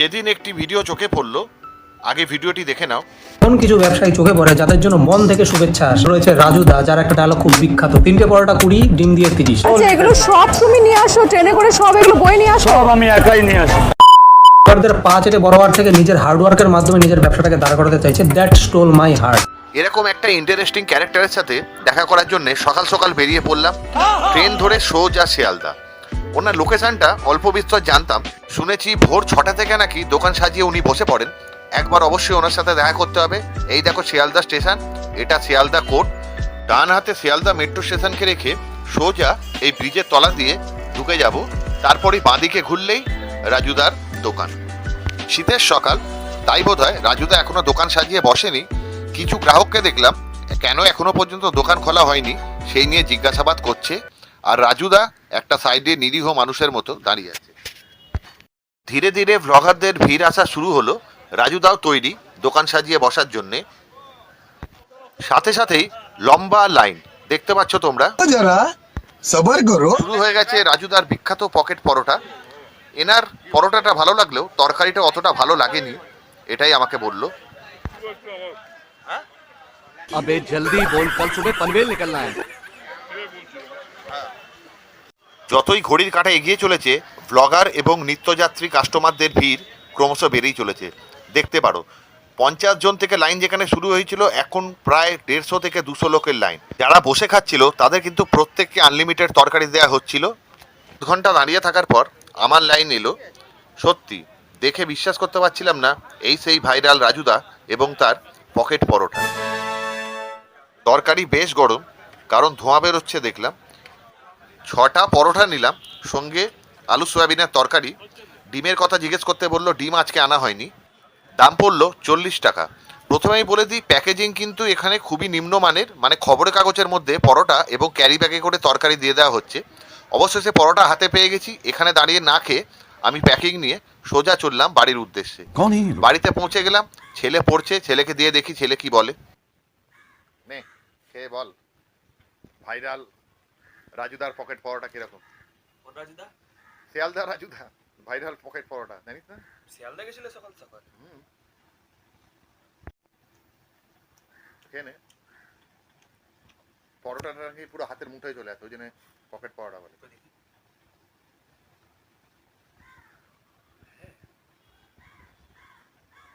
সেদিন একটি ভিডিও চোখে পড়ল। আগে ভিডিওটি দেখে নাও। এমন কিছু ব্যবসায়ী চোখে পড়ে যাদের জন্য মন থেকে শুভেচ্ছা রয়েছে রাজু দা যার একটা ডায়লগ খুব বিখ্যাত। তিনটে পরোটা কুড়ি ডিম দিয়ে তিরিশ। আচ্ছা এগুলো সব তুমি নিয়ে আসো ট্রেনে করে সব এগুলো বই নিয়ে আসো। সব আমি একাই নিয়ে আসি। পরদের পা চেটে বড়োয়ার থেকে নিজের হার্ডওয়ার্কের মাধ্যমে নিজের ব্যবসাটাকে দাঁড় করাতে চাইছে। দ্যাট স্টোল মাই হার্ট এরকম একটা ইন্টারেস্টিং ক্যারেক্টারের সাথে দেখা করার জন্য সকাল সকাল বেরিয়ে পড়লাম। ট্রেন ধরে সোজা শিয়ালদা। ওনার লোকেশনটা অল্প বিস্তর জানতাম। শুনেছি ভোর ছটা থেকে নাকি দোকান সাজিয়ে উনি বসে পড়েন। একবার অবশ্যই ওনার সাথে দেখা করতে হবে। এই দেখো শিয়ালদা স্টেশন, এটা শিয়ালদা কোর্ট। ডান হাতে শিয়ালদা মেট্রো স্টেশনকে রেখে সোজা এই ব্রিজের তলা দিয়ে ঢুকে যাব। তারপরেই বাঁদিকে ঘুরলেই রাজুদার দোকান। শীতের সকাল, তাই বোধ হয় রাজুদা এখনও দোকান সাজিয়ে বসেনি। কিছু গ্রাহককে দেখলাম, কেন এখনও পর্যন্ত দোকান খোলা হয়নি, সেই নিয়ে জিজ্ঞাসাবাদ করছে। আর রাজুদা একটা সাইডে নিরীহ মানুষের মতো দাঁড়িয়ে আছে। ধীরে ধীরে ভ্লগারদের ভিড় আসা শুরু হলো রাজুদাও তৈরি দোকান সাজিয়ে বসার জন্যে। সাথে সাথেই লম্বা লাইন দেখতে পাচ্ছ তোমরা? যারা শুরু হয়ে গেছে রাজুদার বিখ্যাত পকেট পরোটা। এনার পরোটাটা ভালো লাগলেও তরকারিটা অতটা ভালো লাগেনি এটাই আমাকে বলল। আবে জলদি বোল ফল সুবে পনবেল নিকলনা হ্যায়। যতই ঘড়ির কাঁটা এগিয়ে চলেছে ব্লগার এবং নিত্যযাত্রী কাস্টমারদের ভিড় ক্রমশ বেড়েই চলেছে। দেখতে পারো, পঞ্চাশ জন থেকে লাইন যেখানে শুরু হয়েছিল, এখন প্রায় দেড়শো থেকে দুশো লোকের লাইন। যারা বসে খাচ্ছিল, তাদের কিন্তু প্রত্যেককে আনলিমিটেড তরকারি দেওয়া হচ্ছিল। দু ঘণ্টা দাঁড়িয়ে থাকার পর আমার লাইন এলো, সত্যি, দেখে বিশ্বাস করতে পারছিলাম না, এই সেই ভাইরাল রাজুদা এবং তার পকেট পরোটা। তরকারি বেশ গরম, কারণ ধোঁয়া বেরোচ্ছে দেখলাম। ছটা পরোটা নিলাম সঙ্গে আলু সয়াবিনের তরকারি। ডিমের কথা জিজ্ঞেস করতে বলল ডিম আজকে আনা হয়নি। দাম পড়ল চল্লিশ টাকা। প্রথমেই বলে দিই প্যাকেজিং কিন্তু এখানে খুবই নিম্নমানের মানে খবরের কাগজের মধ্যে পরোটা এবং ক্যারি ব্যাগে করে তরকারি দিয়ে দেওয়া হচ্ছে। অবশেষে পরোটা হাতে পেয়ে গেছি এখানে দাঁড়িয়ে না খেয়ে আমি প্যাকিং নিয়ে সোজা চললাম বাড়ির উদ্দেশ্যে। বাড়িতে পৌঁছে গেলাম ছেলে পড়ছে ছেলেকে দিয়ে দেখি ছেলে কি বলে। নে খেয়ে বল। ভাইরাল রাজুদার পকেট পরোটা কীরকম? রাজুদা? শিয়ালদা রাজুদা। ভাইরাল পকেট পরোটা জানিস না? শিয়ালদা গেছিল সকাল সকাল। খেয়ে নে। পরোটাটা নাকি পুরো হাতের মুঠোয় চলে আসে ওই জন্য পকেট পরোটা বলে।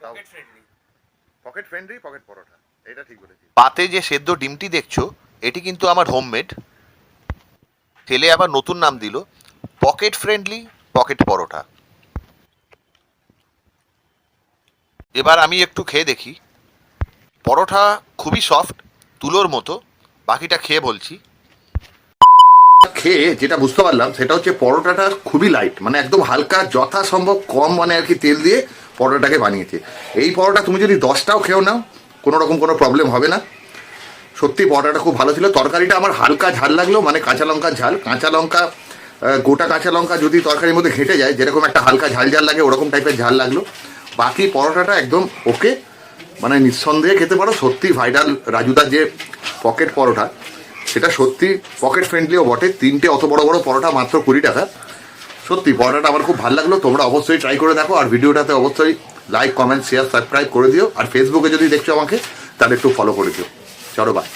Pocket friendly pocket friendly pocket paratha এটা ঠিক বলেছি পাতে যে সেদ্ধ ডিমটি দেখছ এটি কিন্তু আমার হোমমেড ছেলে আবার নতুন নাম দিল, পকেট ফ্রেন্ডলি, পকেট পরোটা। এবার আমি একটু খেয়ে দেখি। পরোটা খুবই সফট তুলোর মতো, বাকিটা খেয়ে বলছি। খেয়ে যেটা বুঝতে পারলাম, সেটা হচ্ছে পরোটাটা খুবই লাইট মানে একদম হালকা, যথাসম্ভব কম মানে আর কি তেল দিয়ে পরোটাটাকে বানিয়েছে। এই পরোটা তুমি যদি দশটাও খেও নাও, কোনো রকম কোনো প্রবলেম হবে না। সত্যি পরোটাটা খুব ভালো ছিল। তরকারিটা আমার হালকা ঝাল লাগল মানে কাঁচা লঙ্কার ঝাল। কাঁচা লঙ্কা গোটা কাঁচা লঙ্কা যদি তরকারির মধ্যে ঘেঁটে যায়, যেরকম একটা হালকা ঝাল ঝাল লাগে, ওরকম টাইপের ঝাল লাগল। বাকি পরোটাটা একদম ওকে মানে নিঃসন্দেহে খেতে পারো। সত্যি ভাইরাল রাজুদার যে পকেট পরোটা, সেটা সত্যি পকেট ফ্রেন্ডলিও বটে। তিনটে অত বড় বড় পরোটা মাত্র কুড়ি টাকা। সত্যি, পরোটাটা আমার খুব ভালো লাগল। তোমরা অবশ্যই ট্রাই করে দেখো, আর ভিডিওটাতে অবশ্যই লাইক কমেন্ট শেয়ার সাবস্ক্রাইব করে দিও। আর ফেসবুকে যদি দেখছ আমাকে, তাহলে একটু ফলো করে দিও। চলো বাই